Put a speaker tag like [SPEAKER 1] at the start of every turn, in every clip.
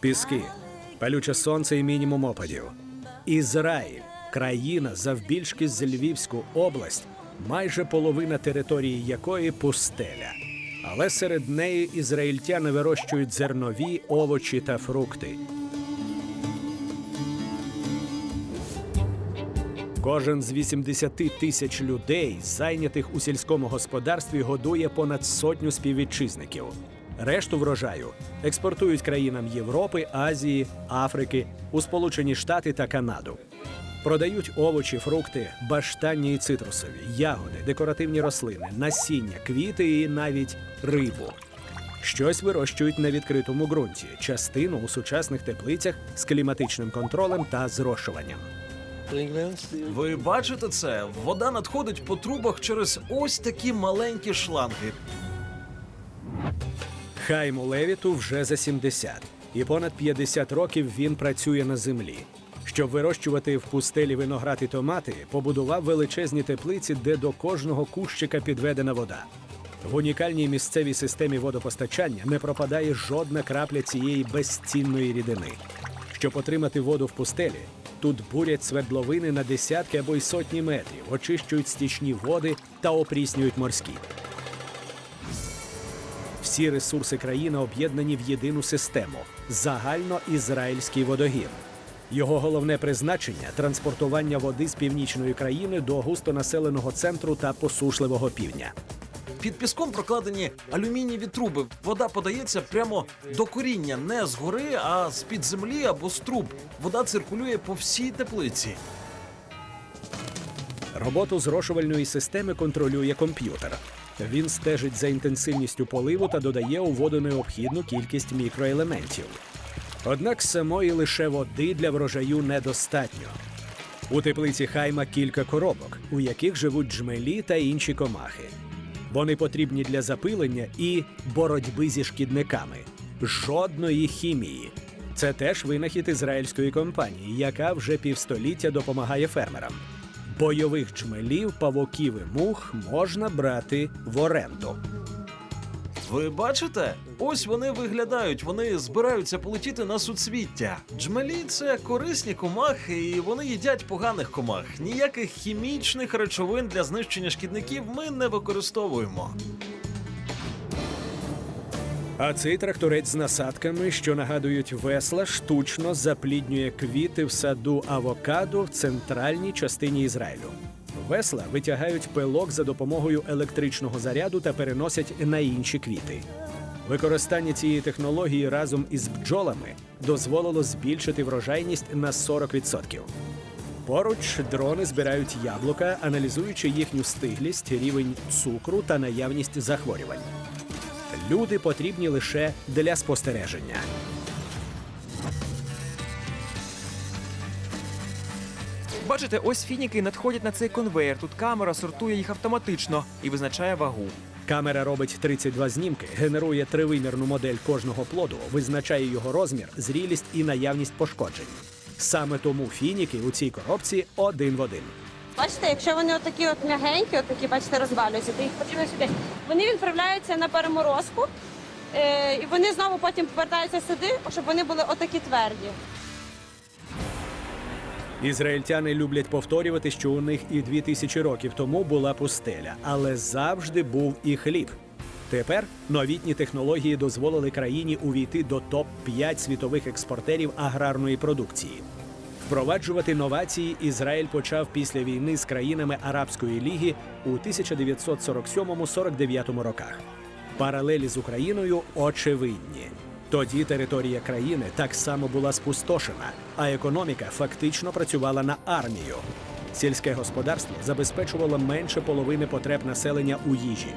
[SPEAKER 1] Піски, палюче сонце і мінімум опадів. Ізраїль країна завбільшки з Львівську область, майже половина території якої пустеля. Але серед неї ізраїльтяни вирощують зернові, овочі та фрукти. Кожен з 80 тисяч людей, зайнятих у сільському господарстві, годує понад сотню співвітчизників. Решту врожаю експортують країнам Європи, Азії, Африки, у Сполучені Штати та Канаду. Продають овочі, фрукти, баштанні і цитрусові, ягоди, декоративні рослини, насіння, квіти і навіть рибу. Щось вирощують на відкритому ґрунті, частину у сучасних теплицях з кліматичним контролем та зрошуванням.
[SPEAKER 2] Ви бачите це? Вода надходить по трубах через ось такі маленькі шланги.
[SPEAKER 1] Хайму Левіту вже за 70, і понад 50 років він працює на землі. Щоб вирощувати в пустелі виноград і томати, побудував величезні теплиці, де до кожного кущика підведена вода. В унікальній місцевій системі водопостачання не пропадає жодна крапля цієї безцінної рідини. Щоб отримати воду в пустелі, тут бурять свердловини на десятки або й сотні метрів, очищують стічні води та опріснюють морські. Всі ресурси країни об'єднані в єдину систему загальноізраїльський водогін. Його головне призначення транспортування води з північної країни до густонаселеного центру та посушливого півдня.
[SPEAKER 2] Під піском прокладені алюмінієві труби. Вода подається прямо до коріння, не згори, а з під землі або з труб. Вода циркулює по всій теплиці.
[SPEAKER 1] Роботу зрошувальної системи контролює комп'ютер. Він стежить за інтенсивністю поливу та додає у воду необхідну кількість мікроелементів. Однак самої лише води для врожаю недостатньо. У теплиці хайма кілька коробок, у яких живуть джмелі та інші комахи. Вони потрібні для запилення і боротьби зі шкідниками. Жодної хімії. Це теж винахід ізраїльської компанії, яка вже півстоліття допомагає фермерам. Бойових джмелів, павуків і мух можна брати в оренду.
[SPEAKER 2] Ви бачите? Ось вони виглядають, вони збираються полетіти на суцвіття. Джмелі це корисні комахи, і вони їдять поганих комах. Ніяких хімічних речовин для знищення шкідників ми не використовуємо.
[SPEAKER 1] А цей тракторець з насадками, що нагадують весла, штучно запліднює квіти в саду авокадо в центральній частині Ізраїлю. Весла витягають пилок за допомогою електричного заряду та переносять на інші квіти. Використання цієї технології разом із бджолами дозволило збільшити врожайність на 40%. Поруч дрони збирають яблука, аналізуючи їхню стиглість, рівень цукру та наявність захворювань. Люди потрібні лише для спостереження.
[SPEAKER 3] Бачите, ось фініки надходять на цей конвейер. Тут камера сортує їх автоматично і визначає вагу.
[SPEAKER 1] Камера робить 32 знімки, генерує тривимірну модель кожного плоду, визначає його розмір, зрілість і наявність пошкоджень. Саме тому фініки у цій коробці один в один.
[SPEAKER 4] Бачите, якщо вони отакі от м'ягенькі, отакі, бачите, розвалюються, то їх потрібно сюди. Вони відправляються на переморозку, е, і вони знову потім повертаються сюди, щоб вони були отакі тверді.
[SPEAKER 1] Ізраїльтяни люблять повторювати, що у них і дві тисячі років тому була пустеля, але завжди був і хліб. Тепер новітні технології дозволили країні увійти до топ 5 світових експортерів аграрної продукції. Впроваджувати новації Ізраїль почав після війни з країнами Арабської ліги у 1947-49 роках. Паралелі з Україною очевидні. Тоді територія країни так само була спустошена, а економіка фактично працювала на армію. Сільське господарство забезпечувало менше половини потреб населення у їжі.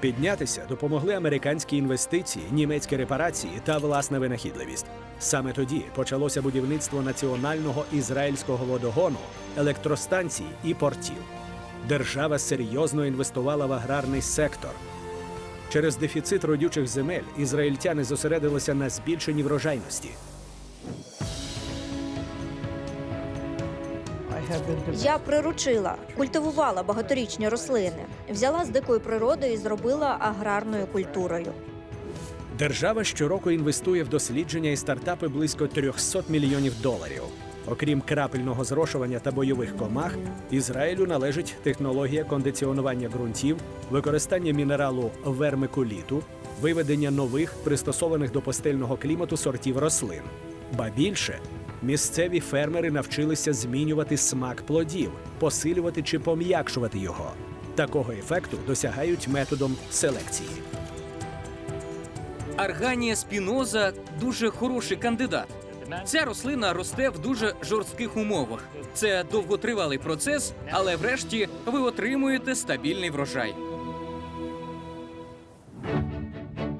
[SPEAKER 1] Піднятися допомогли американські інвестиції, німецькі репарації та власна винахідливість. Саме тоді почалося будівництво національного ізраїльського водогону, електростанцій і портів. Держава серйозно інвестувала в аграрний сектор. Через дефіцит родючих земель ізраїльтяни зосередилися на збільшенні врожайності.
[SPEAKER 5] Я приручила, культивувала багаторічні рослини, взяла з дикої природи і зробила аграрною культурою.
[SPEAKER 1] Держава щороку інвестує в дослідження і стартапи близько 300 мільйонів доларів. Окрім крапельного зрошування та бойових комах, Ізраїлю належить технологія кондиціонування ґрунтів, використання мінералу вермикуліту, виведення нових, пристосованих до постельного клімату сортів рослин. Ба більше, місцеві фермери навчилися змінювати смак плодів, посилювати чи пом'якшувати його. Такого ефекту досягають методом селекції.
[SPEAKER 6] Арганія спіноза дуже хороший кандидат. Ця рослина росте в дуже жорстких умовах. Це довготривалий процес, але врешті ви отримуєте стабільний врожай.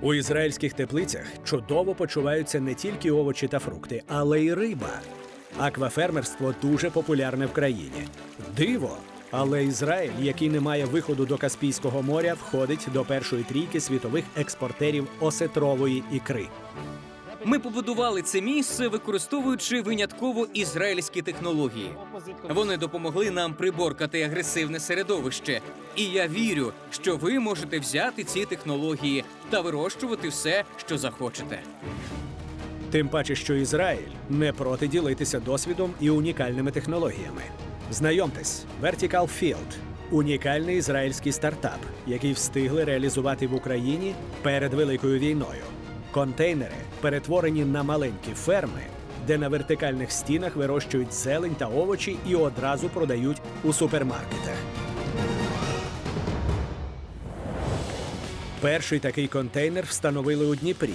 [SPEAKER 1] У ізраїльських теплицях чудово почуваються не тільки овочі та фрукти, але й риба. Аквафермерство дуже популярне в країні. Диво! Але Ізраїль, який не має виходу до Каспійського моря, входить до першої трійки світових експортерів осетрової ікри.
[SPEAKER 6] Ми побудували це місце, використовуючи винятково ізраїльські технології. Вони допомогли нам приборкати агресивне середовище. І я вірю, що ви можете взяти ці технології та вирощувати все, що захочете.
[SPEAKER 1] Тим паче, що Ізраїль не проти ділитися досвідом і унікальними технологіями. Знайомтесь, Vertical Field – унікальний ізраїльський стартап, який встигли реалізувати в Україні перед Великою війною. Контейнери перетворені на маленькі ферми, де на вертикальних стінах вирощують зелень та овочі і одразу продають у супермаркетах. Перший такий контейнер встановили у Дніпрі.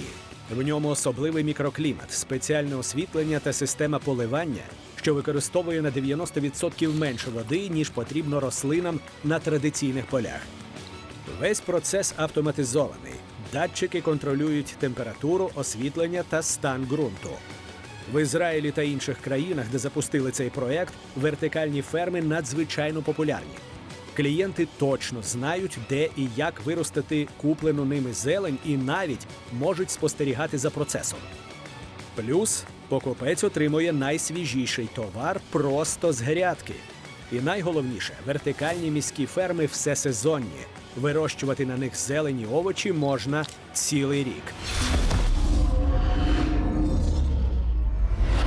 [SPEAKER 1] В ньому особливий мікроклімат, спеціальне освітлення та система поливання, що використовує на 90% менше води, ніж потрібно рослинам на традиційних полях. Весь процес автоматизований. Датчики контролюють температуру, освітлення та стан ґрунту. В Ізраїлі та інших країнах, де запустили цей проект, вертикальні ферми надзвичайно популярні. Клієнти точно знають, де і як виростити куплену ними зелень, і навіть можуть спостерігати за процесом. Плюс покупець отримує найсвіжіший товар просто з грядки. І найголовніше, вертикальні міські ферми всесезонні. Вирощувати на них зелені овочі можна цілий рік.